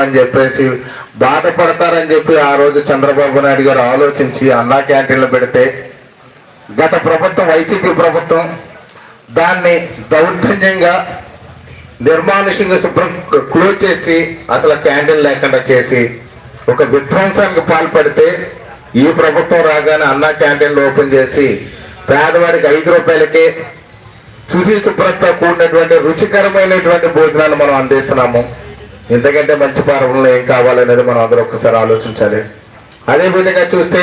అని చెప్పేసి బాధపడతారని చెప్పి ఆ రోజు చంద్రబాబు నాయుడు గారు ఆలోచించి అన్నా క్యాంటీన్లు పెడితే గత ప్రభుత్వం వైసీపీ ప్రభుత్వం దాన్ని దౌర్జన్యంగా నిర్మానుషంగా శుభ్రం క్లోజ్ చేసి అసలు క్యాంటీన్ లేకుండా చేసి ఒక విధ్వంసానికి పాల్పడితే ఈ ప్రభుత్వం రాగానే అన్నా క్యాంటీన్లు ఓపెన్ చేసి పేదవాడికి ఐదు రూపాయలకే చూసి శుభ్రత కూడినటువంటి రుచికరమైనటువంటి భోజనాలు మనం అందిస్తున్నాము. ఇంతకంటే మంచి పాలనలో ఏం కావాలనేది మనం అందరూ ఒక్కసారి ఆలోచించాలి. అదే విధంగా చూస్తే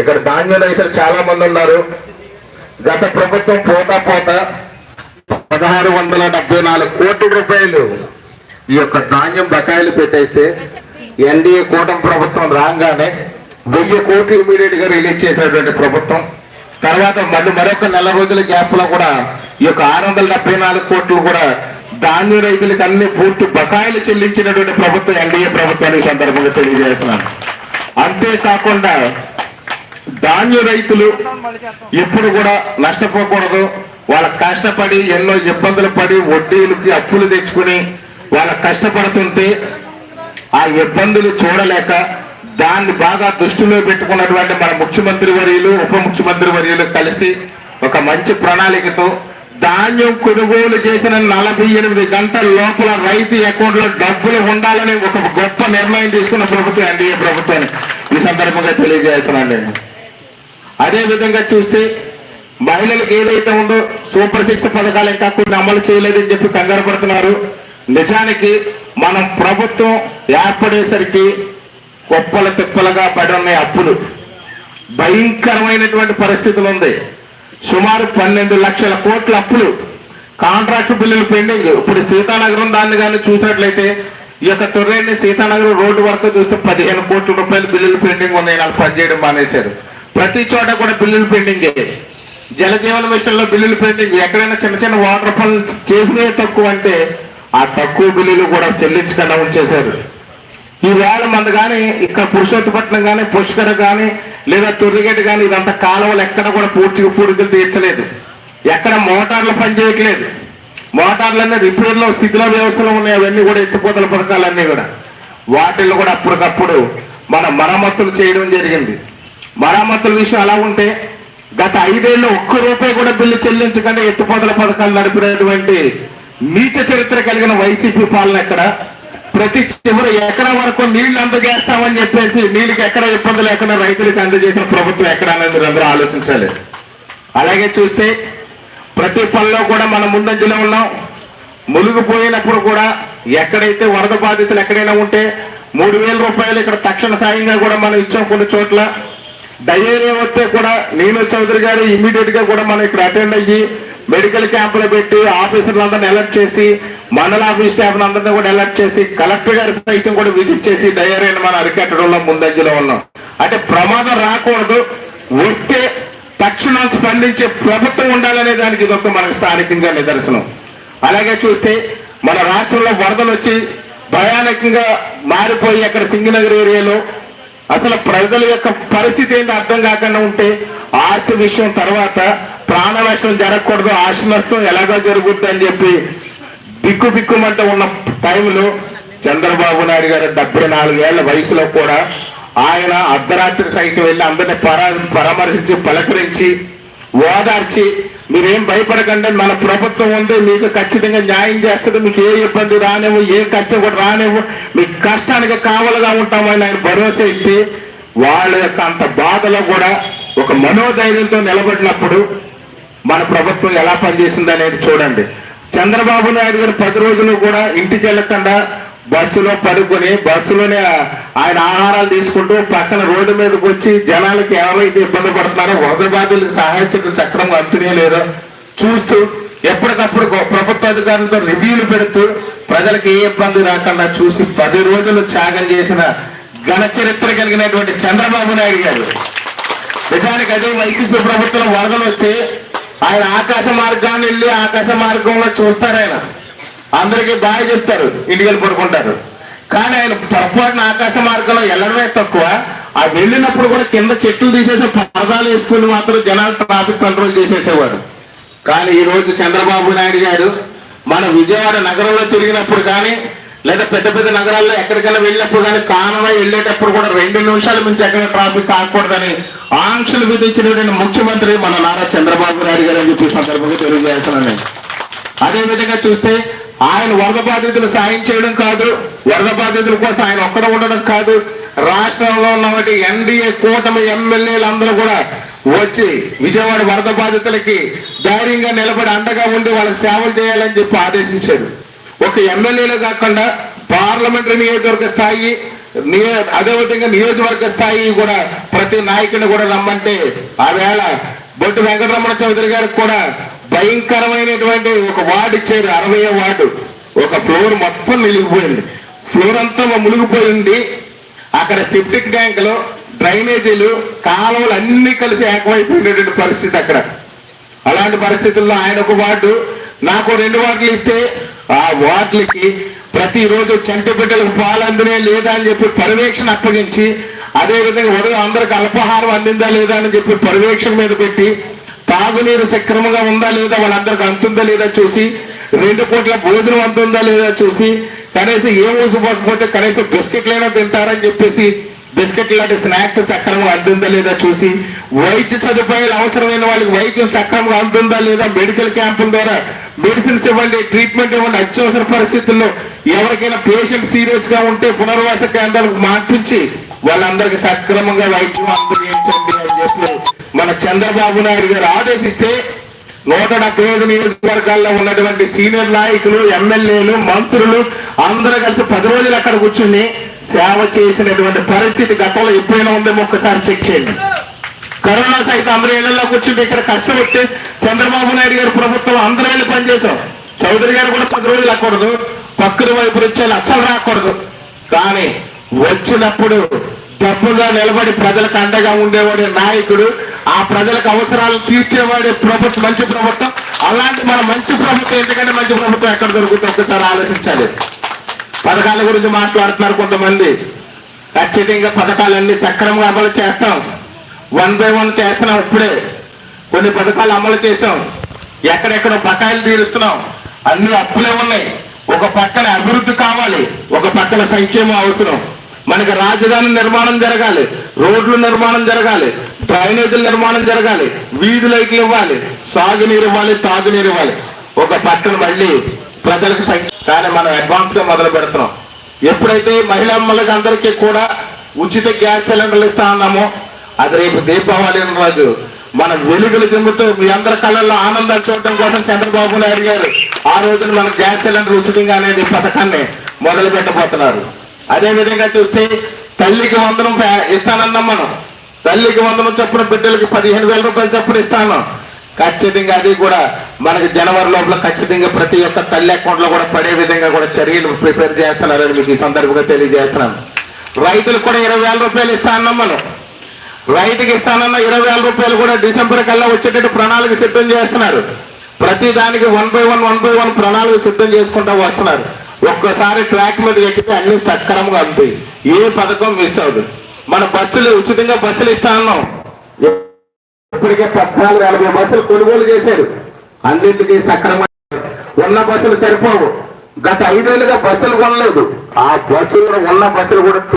ఇక్కడ ధాన్య రైతులు చాలా మంది ఉన్నారు. గత ప్రభుత్వం పోతా పోతా పదహారు వందల డెబ్బై నాలుగు కోట్ల రూపాయలు ఈ యొక్క ధాన్యం బకాయిలు పెట్టేస్తే ఎన్డీఏ కూటమి ప్రభుత్వం రాగానే వెయ్యి కోట్లు ఇమీడియట్గా రిలీజ్ చేసినటువంటి ప్రభుత్వం. తర్వాత మళ్ళీ మరొక నెల రోజుల గ్యాప్లో కూడా ఈ యొక్క ఆరు వందల డెబ్బై నాలుగు కోట్లు కూడా ధాన్య రైతులకు అన్ని పూర్తి బకాయిలు చెల్లించినటువంటి ప్రభుత్వం ఎన్డీఏ ప్రభుత్వాన్ని సందర్భంగా తెలియజేస్తున్నాను. అంతేకాకుండా ధాన్య రైతులు ఎప్పుడు కూడా నష్టపోకూడదు. వాళ్ళ కష్టపడి ఎన్నో ఇబ్బందులు పడి వడ్డీలకి అప్పులు తెచ్చుకుని వాళ్ళ కష్టపడుతుంటే ఆ ఇబ్బందులు చూడలేక దాన్ని బాగా దృష్టిలో పెట్టుకున్నటువంటి మన ముఖ్యమంత్రి వర్యులు ఉప ముఖ్యమంత్రి వర్యులు కలిసి ఒక మంచి ప్రణాళికతో ధాన్యం కొనుగోలు చేసిన నలభై ఎనిమిది గంటల లోపల రైతు అకౌంట్లో డబ్బులు ఉండాలని ఒక గొప్ప నిర్ణయం తీసుకున్న ప్రభుత్వం ఎన్డీఏ ప్రభుత్వాన్ని ఈ సందర్భంగా తెలియజేస్తున్నాను నేను. అదే విధంగా చూస్తే మహిళలకు ఏదైతే ఉందో సూపర్ సిక్స్ పథకాలు ఇంకా కొన్ని అమలు చేయలేదని చెప్పి కంగారు పడుతున్నారు. నిజానికి మనం ప్రభుత్వం ఏర్పడేసరికి కుప్పల తిప్పలుగా పడి ఉన్నాయి అప్పులు. భయంకరమైనటువంటి పరిస్థితులు ఉంది. సుమారు పన్నెండు లక్షల కోట్ల అప్పులు. కాంట్రాక్ట్ బిల్లులు పెండింగ్. ఇప్పుడు సీతానగరం దాన్ని కానీ చూసినట్లయితే ఈ యొక్క తొర్రేని సీతానగరం రోడ్డు వరకు చూస్తే పదిహేను కోట్ల రూపాయలు బిల్లులు పెండింగ్ ఉన్నాయి. నాకు పనిచేయడం మానేశారు. ప్రతి చోట కూడా బిల్లులు పెండింగే. జలజీవన మిషన్లో బిల్లులు పెండింగ్. ఎక్కడైనా చిన్న చిన్న వాటర్ పనులు చేసినే తక్కువ అంటే ఆ తక్కువ బిల్లులు కూడా చెల్లించకుండా ఉంచేశారు. ఈ వేళ మంది కానీ ఇక్కడ పురుషోత్తపట్నం కానీ పుష్కర కానీ లేదా తొర్రిగడ్డ కానీ ఇదంతా కాలువలు ఎక్కడ కూడా పూర్తిగా పూడికలు తీర్చలేదు. ఎక్కడ మోటార్లు పనిచేయట్లేదు మోటార్లన్నీ రిపేర్లో శిథిల వ్యవస్థలో ఉన్నాయి అవన్నీ కూడా ఎత్తిపోతల పథకాలన్నీ కూడా. వాటిల్లో కూడా అప్పటికప్పుడు మన మరమ్మతులు చేయడం జరిగింది. మరమ్మతుల విషయం అలా ఉంటే గత ఐదేళ్ళు ఒక్క రూపాయి కూడా బిల్లు చెల్లించకుండా ఎత్తిపోతల పథకాలు నడిపినటువంటి నీచ చరిత్ర కలిగిన వైసీపీ పాలన ఎక్కడ? ప్రతి చివరి ఎకరం వరకు నీళ్ళు అందజేస్తామని చెప్పేసి నీళ్ళకి ఎక్కడ ఇబ్బంది లేకుండా రైతులకు అందజేసిన ప్రభుత్వం ఎక్కడ అనేది మీరు అందరూ ఆలోచించాలి. అలాగే చూస్తే ప్రతి పనిలో కూడా మనం ముందంజలో ఉన్నాం. మునిగిపోయినప్పుడు కూడా ఎక్కడైతే వరద బాధితులు ఎక్కడైనా ఉంటే మూడు వేల రూపాయలు ఇక్కడ తక్షణ సాయంగా కూడా మనం ఇచ్చాం కొన్ని చోట్ల. డయేరియా వస్తే కూడా నేను చౌదరి గారు ఇమీడియట్గా కూడా మనం ఇక్కడ అటెండ్ అయ్యి మెడికల్ క్యాంపులు పెట్టి ఆఫీసర్లందరినీ అలర్ట్ చేసి మండల ఆఫీస్ అందరినీ కూడా అలర్ట్ చేసి కలెక్టర్ గారు సైతం కూడా విజిట్ చేసి డయేరియాని మనం అరికెట్టడంలో ముందంజలో ఉన్నాం. అంటే ప్రమాదం రాకూడదు. వస్తే తక్షణం స్పందించే ప్రభుత్వం ఉండాలనే దానికి ఇదొక మనకు స్థానికంగా నిదర్శనం. అలాగే చూస్తే మన రాష్ట్రంలో వరదలు వచ్చి భయానకంగా మారిపోయి అక్కడ సింగనగర్ ఏరియాలో అసలు ప్రజల యొక్క పరిస్థితి ఏంటి అర్థం కాకుండా ఉంటే ఆస్తి విషయం తర్వాత ప్రాణ నష్టం జరగకూడదు ఆస్తి నష్టం ఎలాగో జరుగుద్ది అని చెప్పి బిక్కు బిక్కుమంట ఉన్న టైంలో చంద్రబాబు నాయుడు గారు డెబ్బై నాలుగేళ్ళ వయసులో కూడా ఆయన అర్ధరాత్రి సైతం వెళ్ళి అందరిని పరా పరామర్శించి పలకరించి ఓదార్చి మీరేం భయపడకండి మన ప్రభుత్వం ఉంది మీకు ఖచ్చితంగా న్యాయం చేస్తుంది మీకు ఏ ఇబ్బంది రానివ్వు ఏ కష్టం కూడా రానివ్వు మీ కష్టానికి కావలుగా ఉంటామని ఆయన భరోసా ఇస్తే వాళ్ళ యొక్క అంత బాధలో కూడా ఒక మనోధైర్యంతో నిలబడినప్పుడు మన ప్రభుత్వం ఎలా పనిచేసింది అనేది చూడండి. చంద్రబాబు నాయుడు గారు పది రోజులు కూడా ఇంటికి వెళ్ళకుండా బస్సులో పడుకొని బస్సులోనే ఆయన ఆహారాలు తీసుకుంటూ పక్కన రోడ్డు మీదకి వచ్చి జనాలకి ఎవరైతే ఇబ్బంది పడుతున్నారో వరద బాధలకు సహాయించడం చక్రం అంతనే లేదో. చూస్తూ ఎప్పటికప్పుడు ప్రభుత్వ అధికారులతో రివ్యూలు పెడుతూ ప్రజలకు ఏ ఇబ్బంది రాకుండా చూసి పది రోజులు త్యాగం చేసిన ఘన చరిత్ర కలిగినటువంటి చంద్రబాబు నాయుడు గారు. నిజానికి అదే వైసీపీ ప్రభుత్వం వరదలు వస్తే ఆయన ఆకాశ మార్గాన్ని వెళ్ళి ఆకాశ మార్గంలో చూస్తారు ఆయన. అందరికీ బాగా చెప్తారు ఇంటికి వెళ్ళి పడుకుంటారు. కానీ ఆయన పొరపాటున ఆకాశ మార్గంలో వెళ్ళడమే తక్కువ. ఆ వెళ్ళినప్పుడు కూడా కింద చెట్లు తీసేసి పరదాలు వేసుకుని మాత్రం జనాలు ట్రాఫిక్ కంట్రోల్ చేసేసేవాడు. కానీ ఈ రోజు చంద్రబాబు నాయుడు గారు మన విజయవాడ నగరంలో తిరిగినప్పుడు కానీ లేదా పెద్ద పెద్ద నగరాల్లో ఎక్కడికైనా వెళ్ళినప్పుడు కానీ కానమై వెళ్ళేటప్పుడు కూడా రెండు నిమిషాల మించి ఎక్కడ ట్రాఫిక్ కాకూడదని ఆంక్షలు విధించినటువంటి ముఖ్యమంత్రి మన నారా చంద్రబాబు నాయుడు గారు అని చెప్పి సందర్భంగా తెలియజేస్తున్నాను అదే విధంగా చూస్తే ఆయన వరద బాధితులు సాయం చేయడం కాదు వరద బాధితుల కోసం ఆయన ఒక్కడ ఉండడం కాదు. రాష్ట్రంలో ఉన్నటువంటి ఎన్డీఏ కూటమి ఎమ్మెల్యేలు అందరూ కూడా వచ్చి విజయవాడ వరద బాధితులకి ధైర్యంగా నిలబడి అండగా ఉండి వాళ్ళకి సేవలు చేయాలని చెప్పి ఆదేశించాడు ఒక ఎమ్మెల్యేలు కాకుండా పార్లమెంటరీ నియోజకవర్గ స్థాయి నియో అదేవిధంగా నియోజకవర్గ స్థాయి కూడా ప్రతి నాయకుని కూడా రమ్మంటే ఆ వేళ బొట్టు వెంకటరమణ చౌదరి గారికి కూడా భయంకరమైనటువంటి ఒక వార్డు ఇచ్చారు. అరవై వార్డు. ఒక ఫ్లోర్ మొత్తం నిలిగిపోయింది. ఫ్లోర్ అంతా మునిగిపోయింది అక్కడ సెప్టిక్ ట్యాంకులు డ్రైనేజీలు కాలువలు అన్ని కలిసి ఏకమైపోయినటువంటి పరిస్థితి అక్కడ. అలాంటి పరిస్థితుల్లో ఆయన ఒక వార్డు. నాకు రెండు వార్డులు ఇస్తే ఆ వార్డులకి ప్రతిరోజు చంటి బిడ్డలకు పాలు అందినే లేదా అని చెప్పి పర్యవేక్షణ అప్పగించి అదేవిధంగా ఉదయం అందరికి అల్పాహారం అందిందా లేదా అని చెప్పి పర్యవేక్షణ మీద పెట్టి తాగునీరు సక్రమంగా ఉందా లేదా వాళ్ళందరికి అందుతుందా లేదా చూసి రెండు పూట్ల భోజనం అందుతుందా లేదా చూసి కనీసం ఏం ఊసిపోకపోతే కనీసం బిస్కెట్లైనా తింటారని చెప్పేసి బిస్కెట్ లాంటి స్నాక్స్ సక్రమంగా అందుందా లేదా చూసి వైద్య సదుపాయాలు అవసరమైన వాళ్ళకి వైద్యం సక్రమంగా అందిందా లేదా మెడికల్ క్యాంపుల ద్వారా మెడిసిన్స్ ఇవ్వండి ట్రీట్మెంట్ ఇవ్వండి అత్యవసర పరిస్థితుల్లో ఎవరికైనా పేషెంట్ సీరియస్గా ఉంటే పునర్వాస కేంద్రాలకు మార్పించి వాళ్ళందరికీ సక్రమంగా వైద్యం అందజేయించండి అని చెప్పి మన చంద్రబాబు నాయుడు గారు ఆదేశిస్తే నూట డెబ్బై ఐదు నియోజకవర్గాల్లో ఉన్నటువంటి సీనియర్ నాయకులు ఎమ్మెల్యేలు మంత్రులు అందరూ కలిసి పది రోజులు అక్కడ కూర్చుని సేవ చేసినటువంటి పరిస్థితి గతంలో ఎప్పుడైనా ఉందేమో ఒక్కసారి చెక్ చేయండి. కరోనా సైతం అందరూ ఇళ్ళలో కూర్చుంటే ఇక్కడ కష్టం వస్తే చంద్రబాబు నాయుడు గారి ప్రభుత్వం అందరూ వెళ్ళి పనిచేశాం చౌదరి గారు కూడా పది రోజులు రాకూడదు. పక్కన వైపు నుంచి అస్సలు రాకూడదు. కానీ వచ్చినప్పుడు తప్పుగా నిలబడి ప్రజలకు అండగా ఉండేవాడే నాయకుడు ఆ ప్రజలకు అవసరాలు తీర్చేవాడే ప్రభుత్వం మంచి ప్రభుత్వం. అలాంటి మన మంచి ప్రభుత్వం ఎందుకంటే మంచి ప్రభుత్వం ఎక్కడ దొరుకుతుంది ఒకసారి ఆలోచించాలి. పథకాల గురించి మాట్లాడుతున్నారు కొంతమంది. ఖచ్చితంగా పథకాలన్నీ సక్రమంగా అమలు చేస్తాం. వన్ బై వన్ చేస్తున్నాం ఇప్పుడే. కొన్ని పథకాలు అమలు చేసాం ఎక్కడెక్కడ బకాయిలు తీరుస్తున్నాం. అన్ని అప్పులే ఉన్నాయి. ఒక పక్కన అభివృద్ధి కావాలి. ఒక పక్కన సంక్షేమం అవసరం. మనకి రాజధాని నిర్మాణం జరగాలి. రోడ్లు నిర్మాణం జరగాలి. డ్రైనేజీల నిర్మాణం జరగాలి. వీధి లైట్లు ఇవ్వాలి. సాగునీరు ఇవ్వాలి తాగునీరు ఇవ్వాలి. ఒక పక్కన మళ్ళీ ప్రజలకు కానీ మనం అడ్వాన్స్గా మొదలు పెడుతున్నాం. ఎప్పుడైతే మహిళమ్మలకి అందరికీ కూడా ఉచిత గ్యాస్ సిలిండర్లు ఇస్తా ఉన్నామో అది రేపు దీపావళి రోజు. మన వెలుగులు దిమ్ముతూ మీ అందరి కళ్ళల్లో ఆనందాలు చూడటం కోసం చంద్రబాబు నాయుడు గారు ఆ రోజున మన గ్యాస్ సిలిండర్ ఉచితంగా అనేది పథకాన్ని మొదలు పెట్టబోతున్నారు అదే విధంగా చూస్తే తల్లికి వందనం పే- ఇస్తానన్నాం మనం. తల్లికి వందనం చొప్పున బిడ్డలకి పదిహేను వేల రూపాయలు చొప్పున ఇస్తాను. ఖచ్చితంగా అది కూడా మనకి జనవరి లోపల ఖచ్చితంగా ప్రతి ఒక్క తల్లి అకౌంట్లో కూడా పడే విధంగా కూడా చర్యలు ప్రిపేర్ చేస్తున్నారని మీకు ఈ సందర్భంగా తెలియజేస్తున్నాను. రైతులకు కూడా ఇరవై వేల రూపాయలు ఇస్తా అన్నాం మనం. రైతుకి ఇస్తానన్న ఇరవై వేల రూపాయలు కూడా డిసెంబర్ కల్లా వచ్చేటట్టు ప్రణాళిక సిద్ధం చేస్తున్నారు. ప్రతి దానికి one by one one by one ప్రణాళిక సిద్ధం చేసుకుంటూ వస్తున్నారు. ఒక్కసారి ట్రాక్ మీద ఎక్కితే అన్ని సక్రమంగా అందుతాయి ఏ పథకం మిస్ అవ్వదు. మన బస్సులు ఉచితంగా బస్సులు ఇస్తా అన్నాం. ఇప్పటికే పద్నాలుగు నలభై బస్సులు కొనుగోలు చేశారు. అన్నింటికీ సక్రమంగా ఉన్న బస్సులు సరిపోవు. గత ఐదేళ్ళుగా బస్సులు కొనలేదు. ఆ బస్సులు ఉన్న బస్సులు కూడా